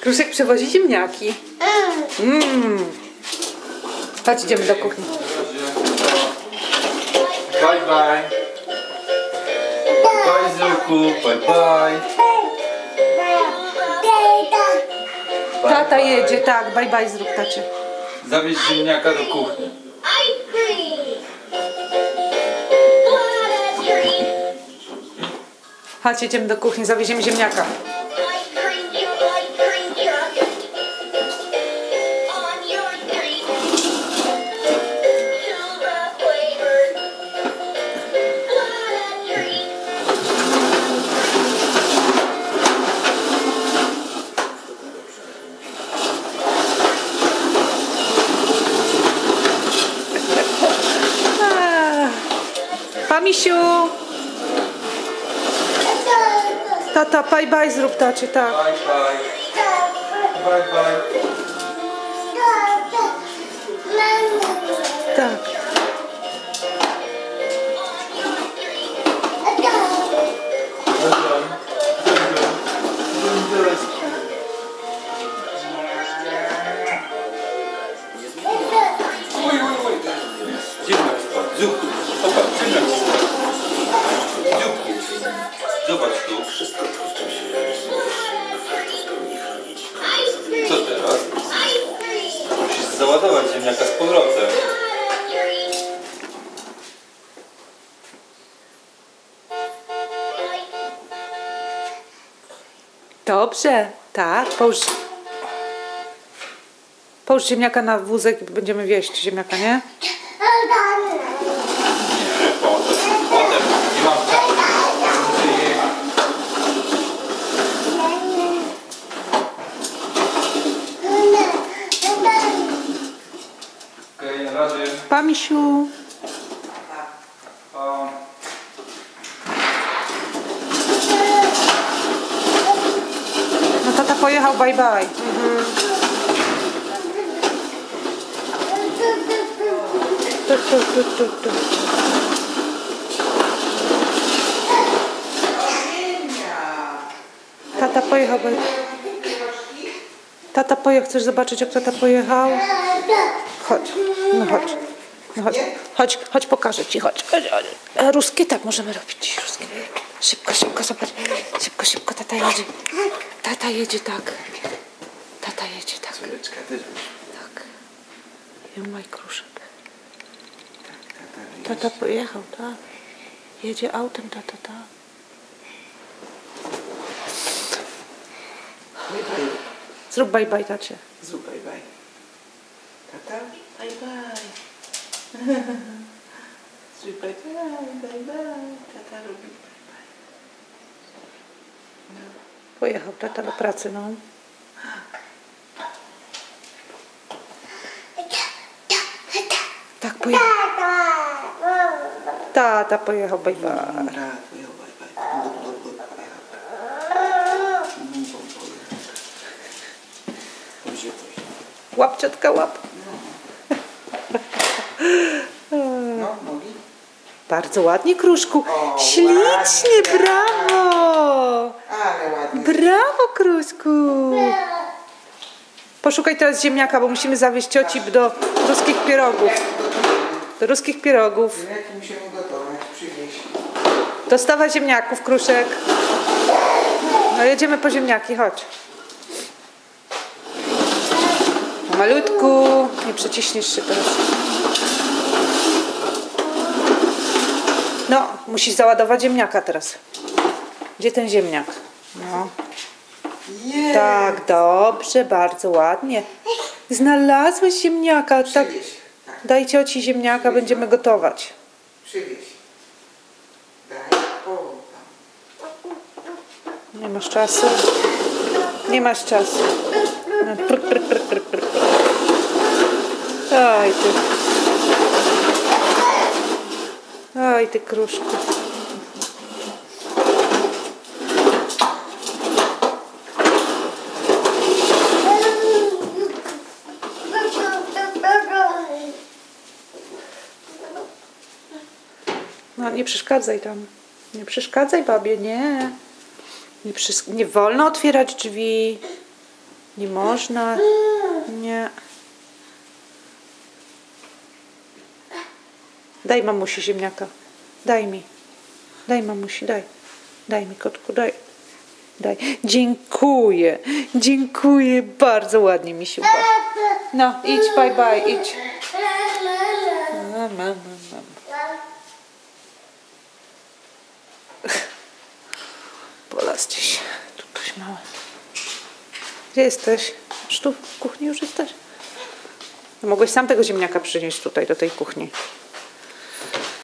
Kruszek przewozi ziemniaki. Mmm. Chodź, idziemy do kuchni. Bye bye. Bye Zuku, bye bye. Tata jedzie, tak. Bye bye, zrób tacie. Zawieź ziemniaka do kuchni. Chodź, jedziemy do kuchni, zawieziemy ziemniaka. Pamisiu! Tata, bye bye, zrób tacie, tak. Bye bye. Bye bye. Ziemniaka z powrotem. Dobrze, tak. Połóż, połóż ziemniaka na wózek i będziemy wieść ziemniaka, nie? Nie, potem. Potem nie mam czasu. Muszę jechać. Okej, na Pa. No tata pojechał, bye bye. Tu, tu, tu, tu, tu. Tata pojechał, bye Tata pojechał, chcesz zobaczyć jak tata pojechał? Chodź, no chodź. No chodź, chodź, chodź, pokażę ci, chodź. chodź, chodź. E, Ruskie tak możemy robić, ruskie. Szybko, szybko, zobacz. Szybko, szybko, tata jedzie. Tata jedzie tak. Tata jedzie tak. Córeczka też Tak. Ja maj kruszek. Tata pojechał, tak. Jedzie autem, tata, tak. Zrób bye bye, tacie. Zrób bye bye. Tata, bye bye. Zrób bye bye, bye bye. Tata robi bye bye. No. Pojechał tata do pracy, no. Tak, pojechał. Tata pojechał, bye bye. Rat, pojechał, bye bye. Bum, bum, bum, pojechał. Bum, bum, pojechał. Dobrze, pojechał. Łap ciotka, łap. No, nogi. Bardzo ładnie, Kruszku. O, Ślicznie, ładnie. brawo. Ale ładnie. Brawo, Kruszku. Poszukaj teraz ziemniaka, bo musimy zawieźć cioci do ruskich pierogów. Do ruskich pierogów. Ziemniaki musimy gotować, przywieźć. Dostawa ziemniaków, Kruszek. No jedziemy po ziemniaki, chodź. Malutku. Nie przeciśniesz się teraz. No, musisz załadować ziemniaka teraz. Gdzie ten ziemniak? No. Tak, dobrze, bardzo ładnie. Znalazłeś ziemniaka. Tak. Tak, Daj cioci ziemniaka, będziemy gotować. przywieźć. Daj. O. Nie masz czasu. Nie masz czasu. Pr, pr, pr, pr, pr. Oj ty. Oj ty kruszku. No nie przeszkadzaj tam. Nie przeszkadzaj babie, nie. Nie, nie wolno otwierać drzwi. Nie można. Nie. Daj mamusi ziemniaka. Daj mi. Daj mamusi, daj. Daj mi kotku, daj. Daj. Dziękuję. Dziękuję. Bardzo ładnie mi się uda. No, idź, bye bye, idź. Mama, mama, mama. Polas gdzieś. Tu ktoś mały. Gdzie jesteś? Już tu w kuchni już jesteś? Mogłeś sam tego ziemniaka przynieść tutaj do tej kuchni.